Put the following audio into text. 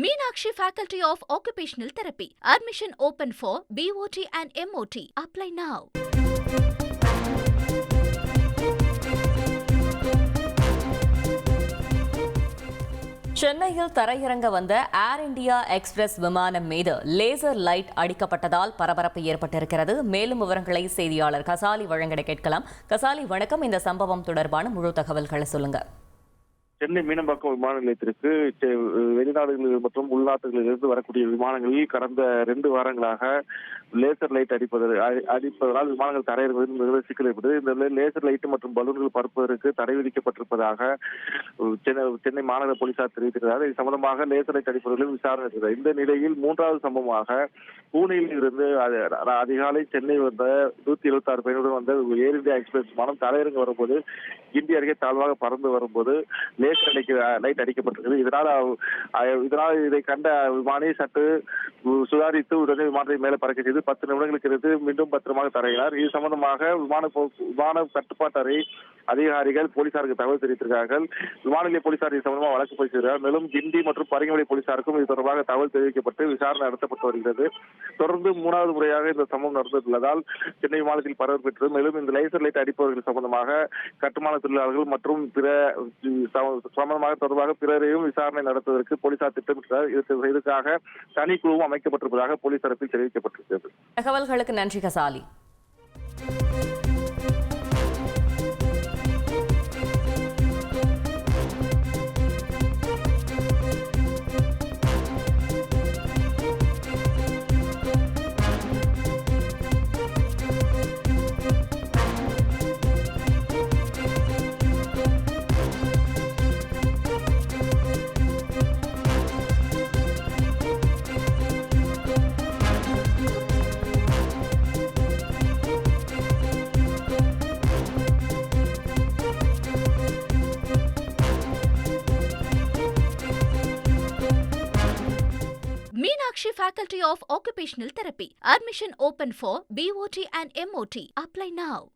Meenakshi faculty of occupational therapy admission open for BOT and MOT apply now சென்னையில் தரையிறங்க வந்த ஏர் India express விமானம் மீது லேசர் லைட் அடிக்கப்பட்டதால் பரபரப்பு ஏற்பட்டிருக்கிறது. மேலும் விவரங்களை செய்தியாளர் கசாலி வழங்கிட கேட்கலாம். கசாலி வணக்கம். இந்த சம்பவம் தொடர்பான முழு தகவல்களை சொல்லுங்கள் சென்னை மீனம்பாக்கம் விமான நிலையத்திற்கு செ- வெளிநாடுகளில் மற்றும் உள்நாட்டுகளிலிருந்து வரக்கூடிய விமானங்களில் கடந்த ரெண்டு வாரங்களாக லேசர் லைட் அடிப்பது அடி- அடிப்பதனால் விமானங்கள் தரையிறங்குவதில் மிகுந்த சிக்கல் ஏற்பட்டது இந்த லேசர் லைட் மற்றும் பலூன்கள் பறப்பதற்கு தடை விதிக்கப்பட்டிருப்பதாக சென்னை சென்னை மாநகர போலீசார் தெரிவித்திருக்கிறார். இது சம்பந்தமாக லேசர் லைட் அடிப்பவர்களும் விசாரணை செய்தார் இந்த நிலையில் மூன்றாவது சம்பவமாக பூனேயில் இருந்து அதிகாலை சென்னை வந்த நூத்தி இருபத்தி ஆறு பயணியுடன் வந்த ஏர் இந்தியா எக்ஸ்பிரஸ் விமானம் தரையிறங்க வரும்போது இந்திய அருகே தாழ்வாக பறந்து வரும்போது லேசர் அடிக்க லைட் அடிக்கப்பட்டிருக்கிறது இதனால் இதனால் இதை கண்ட விமானி சற்று சுதாரித்து உடனே விமானத்தை மேலே பறக்க செய்து பத்து நிமிடங்களுக்கு இருந்து மீண்டும் பத்திரமாக தரையினார். இது சம்பந்தமாக விமான விமான கட்டுப்பாட்டு அறை அதிகாரிகள் போலீசாருக்கு தகவல் தெரிவித்திருக்கிறார்கள். விமான போலீசார் இது சம்பந்தமாக வழக்கு பதிவு மேலும் கிண்டி மற்றும் பரிங்கமலை போலீசாருக்கும் இது தொடர்பாக தகவல் தெரிவிக்கப்பட்டு விசாரணை நடத்தப்பட்டு வருகிறது. தொடர்ந்து மூணாவது முறையாக இந்த சம்பவம் நடந்துள்ளதால் சென்னை விமானத்தில் பரவல் பெற்றது மேலும் இந்த லேசர் லைட் அடிப்பவர்கள் சம்பந்தமாக கட்டுமான தொழிலாளர்கள் மற்றும் பிற சம- சம்பந்தமாக தொடர்பாக பிறரையும் விசாரணை நடத்துவதற்கு போலீசார் திட்டமிட்டார் இதற்காக தனி குழுவும் அமைக்கப்பட்டிருப்பதாக போலீஸ் தரப்பில் தெரிவிக்கப்பட்டிருக்கிறது. தகவல்களுக்கு நன்றி Ghazali. Meenakshi Faculty of Occupational Therapy. Admission open for BOT and MOT. Apply now.